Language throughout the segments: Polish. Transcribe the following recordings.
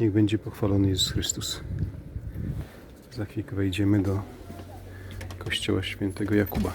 Niech będzie pochwalony Jezus Chrystus. Za chwilkę wejdziemy do kościoła świętego Jakuba.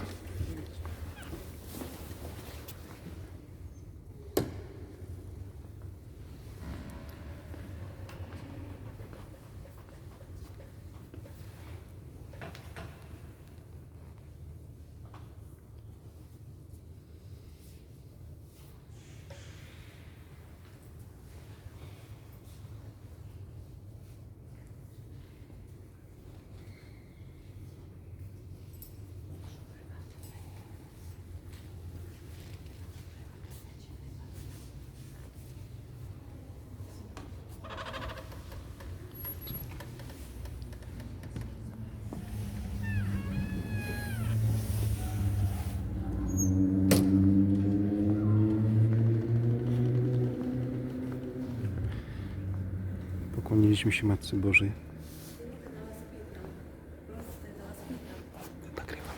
Pokłoniliśmy się Matce Bożej. Nagrywam.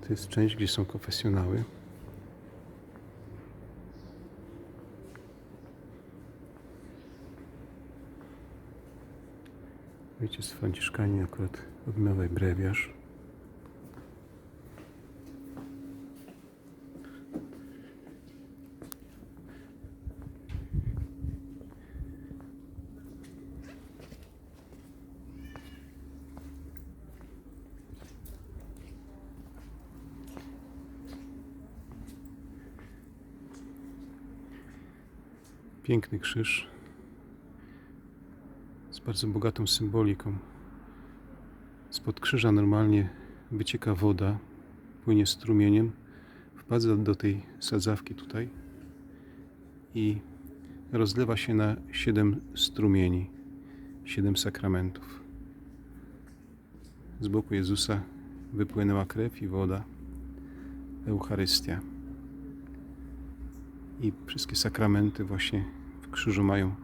To jest część, gdzie są konfesjonały. Ojciec Franciszkanie akurat odmywaj brewiarz. Piękny krzyż z bardzo bogatą symboliką. Spod krzyża normalnie wycieka woda, płynie strumieniem, wpadza do tej sadzawki tutaj i rozlewa się na siedem strumieni, siedem sakramentów. Z boku Jezusa wypłynęła krew i woda, Eucharystia. I wszystkie sakramenty właśnie w krzyżu mają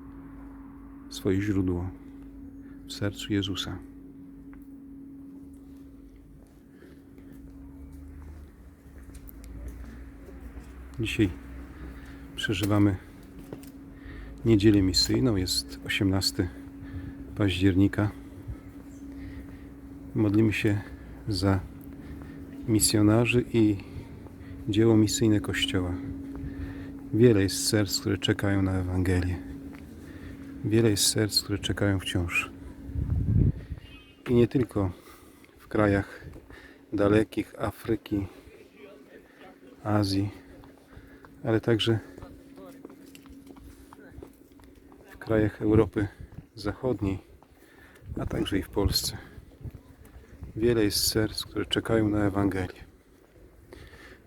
swoje źródło w sercu Jezusa. Dzisiaj przeżywamy niedzielę misyjną. Jest 18 października. Modlimy się za misjonarzy i dzieło misyjne Kościoła. Wiele jest serc, które czekają na Ewangelię. Wiele jest serc, które czekają wciąż. I nie tylko w krajach dalekich Afryki, Azji, ale także w krajach Europy Zachodniej, a także i w Polsce. Wiele jest serc, które czekają na Ewangelię.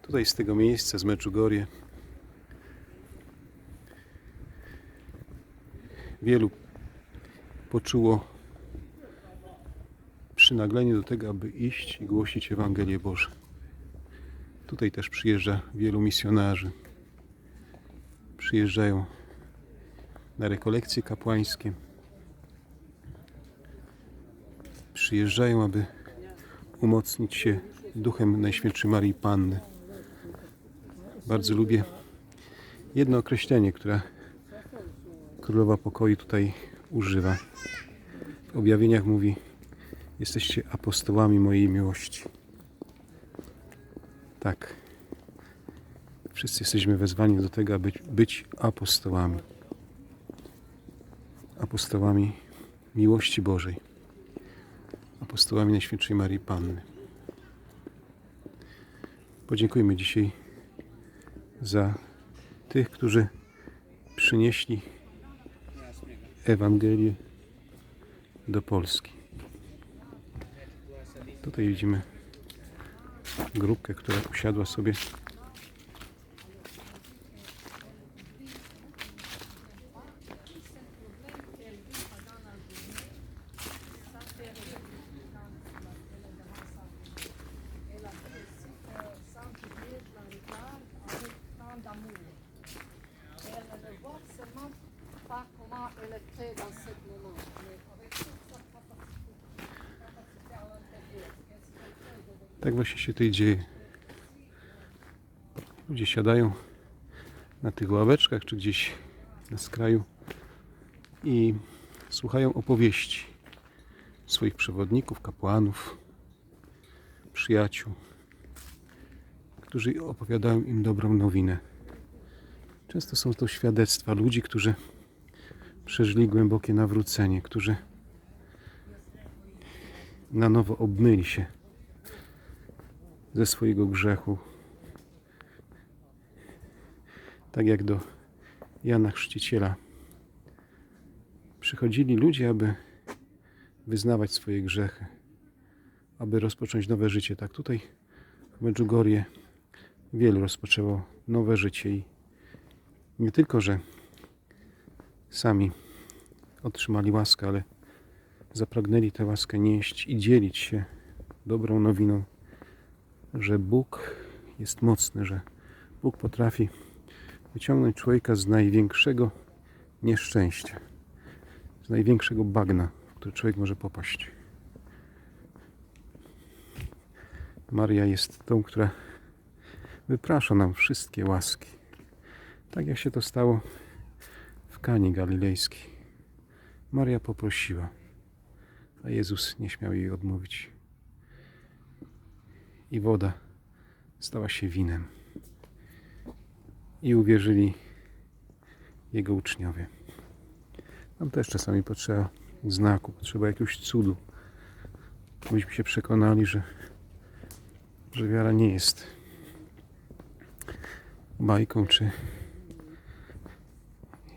Tutaj z tego miejsca, z Meczugorie, wielu poczuło przynaglenie do tego, aby iść i głosić Ewangelię Boże. Tutaj też przyjeżdża wielu misjonarzy. Przyjeżdżają na rekolekcje kapłańskie. Przyjeżdżają, aby umocnić się duchem Najświętszej Marii Panny. Bardzo lubię jedno określenie, które Królowa Pokoju tutaj używa. W objawieniach mówi: Jesteście apostołami mojej miłości. Tak. Wszyscy jesteśmy wezwani do tego, aby być apostołami. Apostołami miłości Bożej. Apostołami Najświętszej Marii Panny. Podziękujmy dzisiaj za tych, którzy przynieśli Ewangelię do Polski. Tutaj widzimy grupkę, która usiadła sobie Tak właśnie się tutaj dzieje. Ludzie siadają na tych ławeczkach, czy gdzieś na skraju i słuchają opowieści swoich przewodników, kapłanów, przyjaciół, którzy opowiadają im dobrą nowinę. Często są to świadectwa ludzi, którzy przeżyli głębokie nawrócenie, którzy na nowo obmyli się ze swojego grzechu. Tak jak do Jana Chrzciciela przychodzili ludzie, aby wyznawać swoje grzechy, aby rozpocząć nowe życie. Tak tutaj w Medjugorje wielu rozpoczęło nowe życie i nie tylko, że sami otrzymali łaskę, ale zapragnęli tę łaskę nieść i dzielić się dobrą nowiną, że Bóg jest mocny, że Bóg potrafi wyciągnąć człowieka z największego nieszczęścia, z największego bagna, w które człowiek może popaść. Maria jest tą, która wyprasza nam wszystkie łaski. Tak jak się to stało w Kani Galilejskiej. Maria poprosiła, a Jezus nie śmiał jej odmówić. I woda stała się winem. I uwierzyli Jego uczniowie. Nam też czasami potrzeba znaku, potrzeba jakiegoś cudu. Myśmy się przekonali, że, że wiara nie jest bajką czy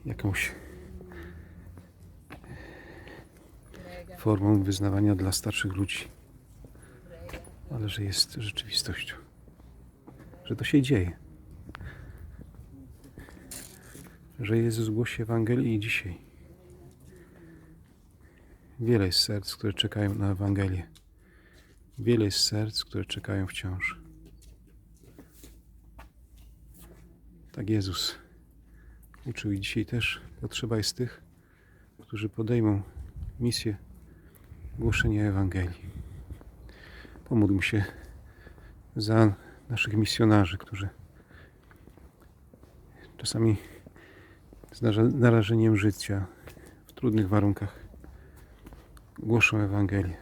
jakąś formą wyznawania dla starszych ludzi, ale że jest rzeczywistością, że to się dzieje, że Jezus głosi Ewangelii dzisiaj. Wiele jest serc, które czekają na Ewangelię. Wiele jest serc, które czekają wciąż. Tak Jezus uczył i dzisiaj też potrzeba jest tych, którzy podejmą misję głoszenia Ewangelii. Pomódlmy się za naszych misjonarzy, którzy czasami z naraż- narażeniem życia w trudnych warunkach głoszą Ewangelię.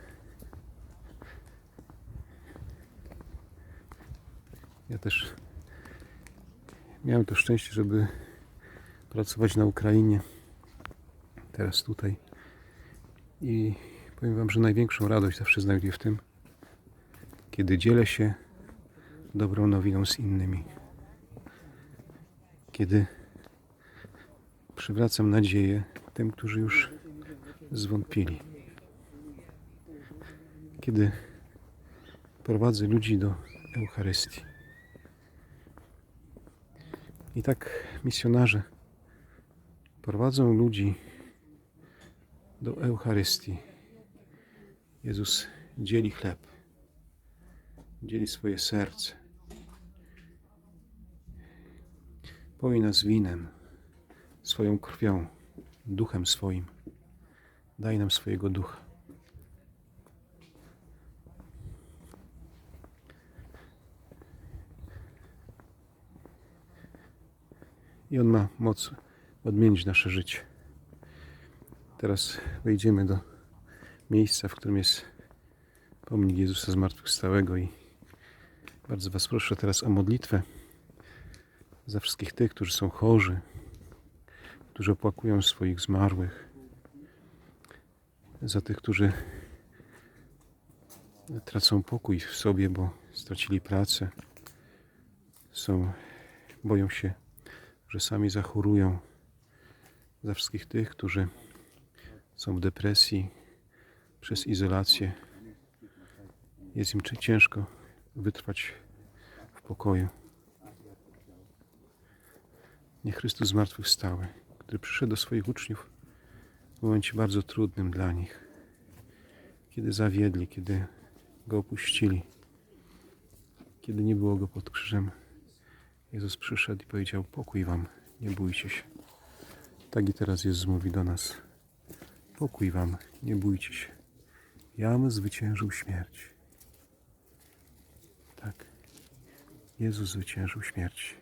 Ja też miałem to szczęście, żeby pracować na Ukrainie, teraz tutaj. I powiem Wam, że największą radość zawsze znajduję w tym, kiedy dzielę się dobrą nowiną z innymi. Kiedy przywracam nadzieję tym, którzy już zwątpili. Kiedy prowadzę ludzi do Eucharystii. I tak misjonarze prowadzą ludzi do Eucharystii. Jezus dzieli chleb, dzieli swoje serce. Poi nas winem, swoją krwią, duchem swoim. Daj nam swojego ducha. I On ma moc odmienić nasze życie. Teraz wejdziemy do miejsca, w którym jest pomnik Jezusa Zmartwychwstałego i bardzo Was proszę teraz o modlitwę za wszystkich tych, którzy są chorzy, którzy opłakują swoich zmarłych, za tych, którzy tracą pokój w sobie, bo stracili pracę, są, boją się, że sami zachorują, za wszystkich tych, którzy są w depresji przez izolację. Jest im ciężko wytrwać w pokoju. Niech Chrystus zmartwychwstały, który przyszedł do swoich uczniów w momencie bardzo trudnym dla nich, kiedy zawiedli, kiedy go opuścili, kiedy nie było go pod krzyżem. Jezus przyszedł i powiedział: Pokój wam, nie bójcie się. Tak i teraz Jezus mówi do nas: Pokój wam, nie bójcie się. Jam zwyciężył śmierć. Tak. Jezus zwyciężył śmierć.